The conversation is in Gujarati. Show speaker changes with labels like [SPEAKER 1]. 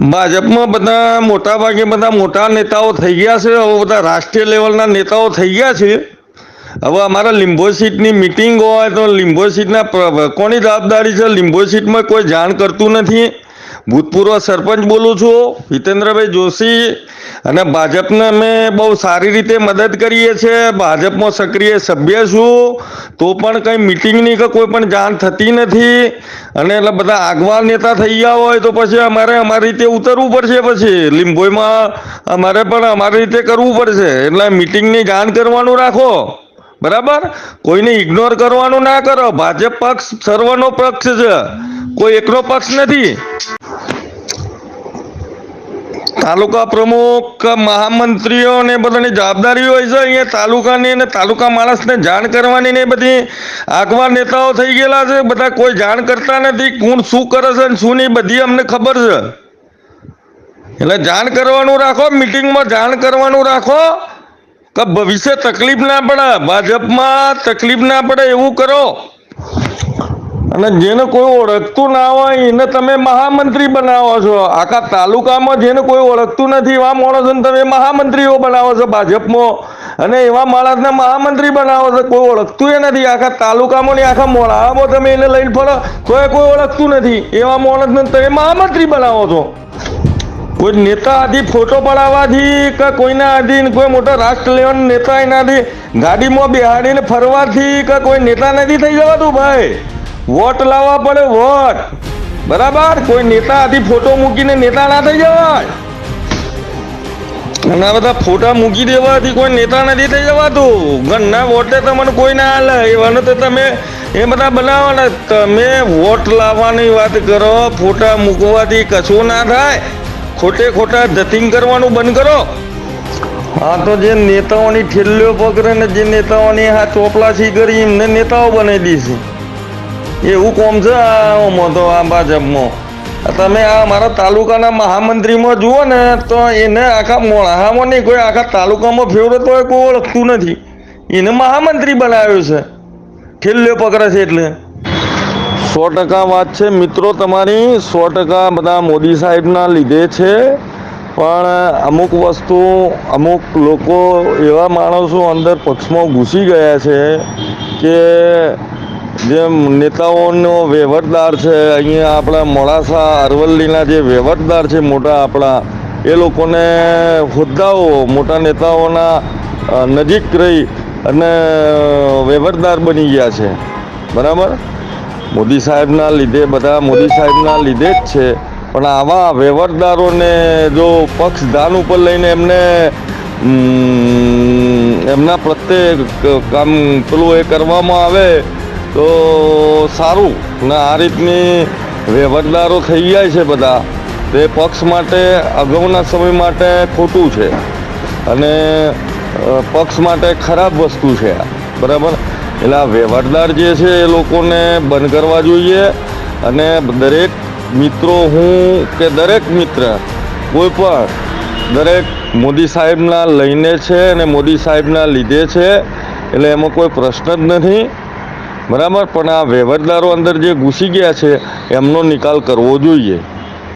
[SPEAKER 1] ભાજપમાં બધા મોટા ભાગે બધા મોટા નેતાઓ થઈ ગયા છે. હવે બધા રાષ્ટ્રીય લેવલના નેતાઓ થઈ ગયા છે. હવે અમારા લીંબો સીટની મિટિંગ હોય તો લીંબો સીટના કોની જવાબદારી છે? લીંબો સીટમાં કોઈ જાણ કરતું નથી. ભૂતપૂર્વ સરપંચ બોલું છું, હિતેન્દ્રભાઈ જોશી. અને ભાજપને અમે બહુ સારી રીતે મદદ કરીએ છીએ. ભાજપમાં સક્રિય સભ્ય છું. તો પણ કંઈ મિટિંગની કે કોઈ પણ જાણ થતી નથી. અને એટલે બધા આગવા નેતા થઈ ગયા હોય તો પછી અમારે અમારી રીતે ઉતરવું પડશે પછી. લીંબોઈમાં અમારે પણ અમારી રીતે કરવું પડશે. એટલે મિટિંગની જાણ કરવાનું રાખો. બરાબર? કોઈને ઇગ્નોર કરવાનું ના કરો. ભાજપ પક્ષ સર્વનો પક્ષ છે. કોઈ એકનો પક્ષ નથી. તાલુકા પ્રમુખ, મહામંત્રીઓ ને બધાની જવાબદારી હોય છે. અહીંયા તાલુકાની અને તાલુકા માણસને જાણ કરવાની ને બધી આગવા નેતાઓ થઈ ગયેલા છે. બધા કોઈ જાણ કરતા નથી. કોણ શું કરે છે અને શું નહીં, બધી અમને ખબર છે. એટલે જાણ કરવાનું રાખો, મિટિંગમાં જાણ કરવાનું રાખો કે ભવિષ્ય તકલીફ ના પડે, ભાજપમાં તકલીફ ના પડે, એવું કરો. અને જેને કોઈ ઓળખતું ના હોય, એને તમે મહામંત્રી બનાવો છો. આખા તાલુકામાં જેને કોઈ ઓળખતું નથી, એવા માણસોને તમે મહામંત્રીઓ બનાવો છો ભાજપમાં. અને એવા માણસને મહામંત્રી બનાવો છો, કોઈ ઓળખતું એ નથી. આખા તાલુકામાં ને આખા મોડામાં તમે એને લઈને ફરો તો એ કોઈ ઓળખતું નથી. એવા માણસને તમે મહામંત્રી બનાવો છો. કોઈ નેતા આધી ફોટો પડાવવાથી કે કોઈના આધી કોઈ મોટા રાષ્ટ્ર લેવલ નેતા એનાથી ગાડીમાં બેહાડીને ફરવાથી કે કોઈ નેતા નથી થઈ જવાતું, ભાઈ. વોટ લાવવા પડે, વોટ. બરાબર? કોઈ નેતા આથી ફોટો મૂકીને નેતા ના થઈ જવાય. ઘણા બધા ફોટા મૂકી દેવાથી કોઈ નેતા નથી થઈ જવાતું. ઘરના વોટે તમને કોઈ ના હાલે. એવાનું તો તમે એ બધા બનાવવાના. તમે વોટ લાવવાની વાત કરો, ફોટા મૂકવાથી કશું ના થાય. ખોટે ખોટા ધતિંગ કરવાનું બંધ કરો. હા તો જે નેતાઓની ઠેલ્લીઓ પકડે ને જે નેતાઓની હા ચોપલાસી કરી એમને નેતાઓ બનાવી દીધી એવું કોમ છે આમાં તો આ ભાજપમાં તમે આ અમારા તાલુકાના મહામંત્રીમાં જુઓ ને તો એને આખા મોણામાં નહીં, કોઈ આખા તાલુકામાં ફેવરેટ હોય કોઈ ઓળખતું નથી. એને મહામંત્રી બનાવ્યો છે. ઠેલ્લીઓ પકડે છે એટલે. સો ટકા વાત છે. મિત્રો, તમારી સો ટકા બધા મોદી સાહેબના લીધે છે. પણ અમુક વસ્તુ, અમુક લોકો એવા માણસો અંદર પક્ષમાં ઘૂસી ગયા છે કે જે નેતાઓનો વહીવટદાર છે, અહીંયા આપણા મોડાસા અરવલ્લીના જે વહીવટદાર છે મોટા આપણા, એ લોકોને હોદ્દાઓ મોટા નેતાઓના નજીક રહી અને વહીવટદાર બની ગયા છે. બરાબર? મોદી સાહેબના લીધે, બધા મોદી સાહેબના લીધે જ છે. પણ આવા વહીવટદારોને જો પક્ષ દાન ઉપર લઈને એમને એમના પ્રત્યે કામ પેલું એ કરવામાં આવે તો સારું. ને આ રીતની વહીવટદારો થઈ જાય છે બધા. તે પક્ષ માટે, અગાઉના સમય માટે ખોટું છે. અને પક્ષ માટે ખરાબ વસ્તુ છે. બરાબર? એટલે આ વહીવટદાર જે છે એ લોકોને બંધ કરવા જોઈએ. અને દરેક મિત્રો હું કે દરેક મિત્ર, કોઈ પણ, દરેક મોદી સાહેબના લઈને છે અને મોદી સાહેબના લીધે છે. એટલે એમાં કોઈ પ્રશ્ન જ નથી. બરાબર? પણ આ વહીવટદારો અંદર જે ઘૂસી ગયા છે એમનો નિકાલ કરવો જોઈએ.